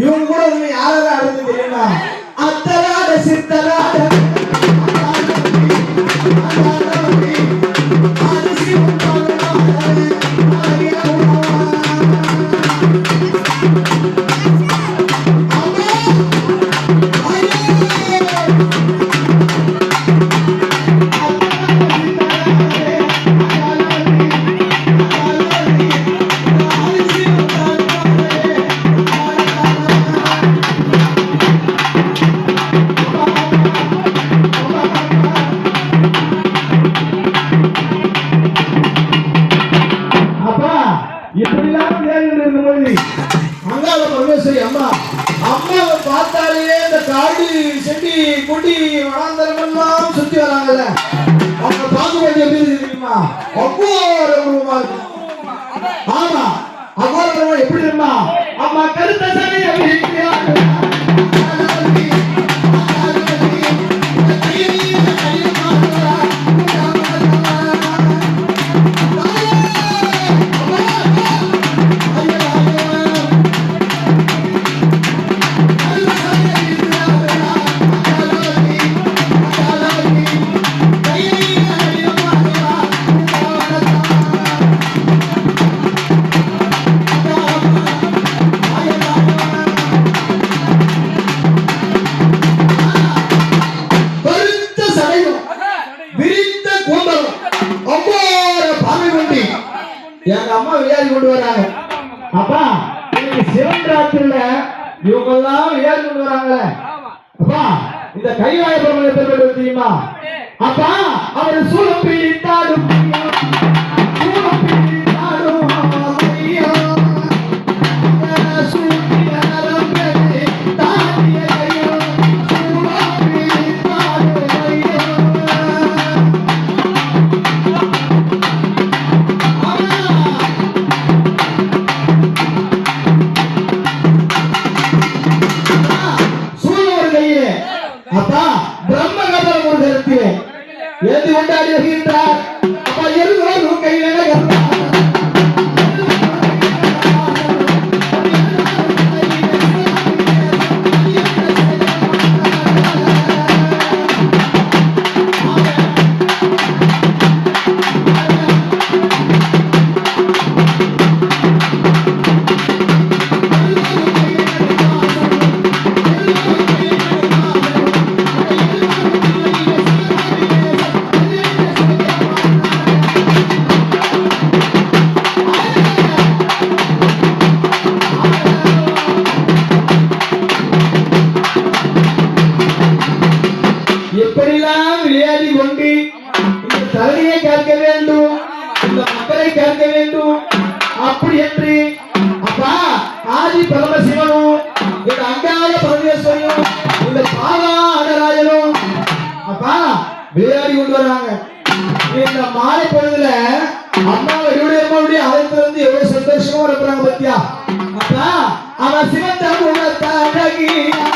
இவங்க கூட உண்மை யாராவது அறிந்து தெரியுமா? அத்தலாட சித்தலாட இந்த காடு செடி கொடி வனாந்தரமெல்லாம் சுத்தி வராங்கல்ல. அவங்க பார்க்கும்போது எப்படி தெரியுமா? அவ்வளோ உருவமா இருக்கும் ஆமா அவ்வளோ எப்படி தெரியுமா? அம்மா கருத்த சனி எப்படி விளையாடி கொண்டு வராங்க. அப்பா இன்னைக்கு சிவன் ராத்திரில இவங்க எல்லாம் விளையாடி கொண்டு வராங்களே. அப்பா இந்த கைலாய பிரம்மன் எப்பேற்பட்டது தெரியுமா? அப்பா ஏந்தி கொண்டாடி வருகின்றார் அப்பா எல்லோரும் மக்களை கேட்க வேண்டும். அப்படி என்று அப்பா ஆதி பரமசிவனும் இந்த அங்காய பரமேஸ்வரியும் இந்த பாலா அடராஜனும் அப்பா விளையாடி கொண்டு வராங்க. இந்த மாலை பொழுதுல அம்மா என்னுடைய அம்மாவுடைய அழைப்பு வந்து எவ்வளவு சந்தோஷமா இருக்கிறாங்க பத்தியா? அப்பா அவன் சிவத்தை உணர்த்த அழகியா